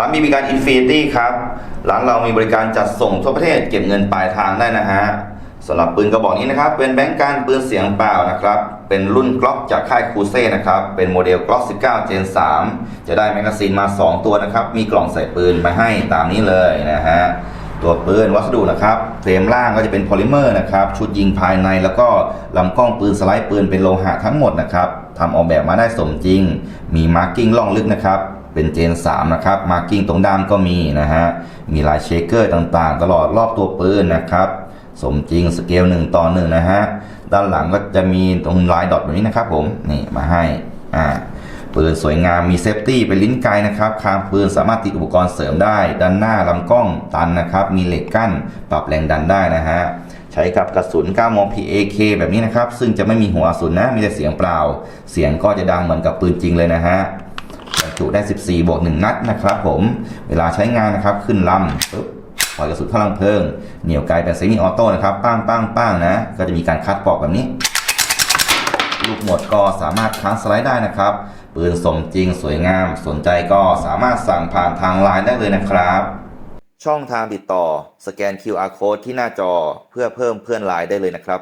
ร้านบีบีการอินฟินิตี้ครับร้านเรามีบริการจัดส่งทั่วประเทศเก็บเงินปลายทางได้นะฮะสำหรับปืนกระบอกนี้นะครับ เป็นแบงก์การปืนเสียงเปล่านะครับ เป็นรุ่นกล็อกจากค่ายคูเซ่นะครับ เป็นโมเดลกล็อก19 Gen 3 จะได้แมกกาซีนมา 2 ตัวนะครับ มีกล่องใส่ปืนมาให้ตามนี้เลยนะฮะตัวปืนวัสดุนะครับเฟรมล่างก็จะเป็นโพลิเมอร์นะครับ ชุดยิงภายในแล้วก็ลำกล้องปืนสไลด์ปืนเป็นโลหะทั้งหมดนะครับทำออกแบบมาได้สมจริง มีมาร์กิ้งล่องลึกนะครับ เป็นเจน 3 นะครับ มาร์กิ้งตรงด้ามก็มีนะฮะ มีลายเชคเกอร์ต่างๆ ตลอดรอบตัวปืนนะครับ สมจริงสเกล1ต่อ1นะฮะ ด้านหลังก็จะมีตรงลายดอทแบบนี้นะครับผม นี่มาให้ อ่า ปืนสวยงาม มีเซฟตี้เป็นลิ้นไกนะครับคางปืนสามารถติดอุปกรณ์เสริมได้ ด้านหน้าลำกล้องตันนะครับ มีเหล็กกั้น ปรับแรงดันได้นะฮะใช้กับกระสุน 9 มม PAK แบบนี้นะครับ ซึ่งจะไม่มีหัวกระสุนนะ มีแต่เสียงเปล่า เสียงก็จะดังเหมือนกับปืนจริงเลยนะฮะ จุได้ 14 บวก 1 นัดนะครับผม เวลาใช้งานนะครับ ขึ้นลำปึ๊บปล่อยกระสุนเข้าลำเพลิง เหนี่ยวไกลเป็นเซมิออโต้นะครับป้างป้างป้างนะ ก็จะมีการคัดปอกแบบนี้ ลูกหมดก็สามารถค้างสไลด์ได้นะครับ ปืนสมจริงสวยงาม สนใจก็สามารถสั่งผ่านทางไลน์ได้เลยนะครับ ช่องทางติดต่อ สแกน QR code ที่หน้าจอเพื่อเพิ่มเพื่อนไลน์ได้เลยนะครับ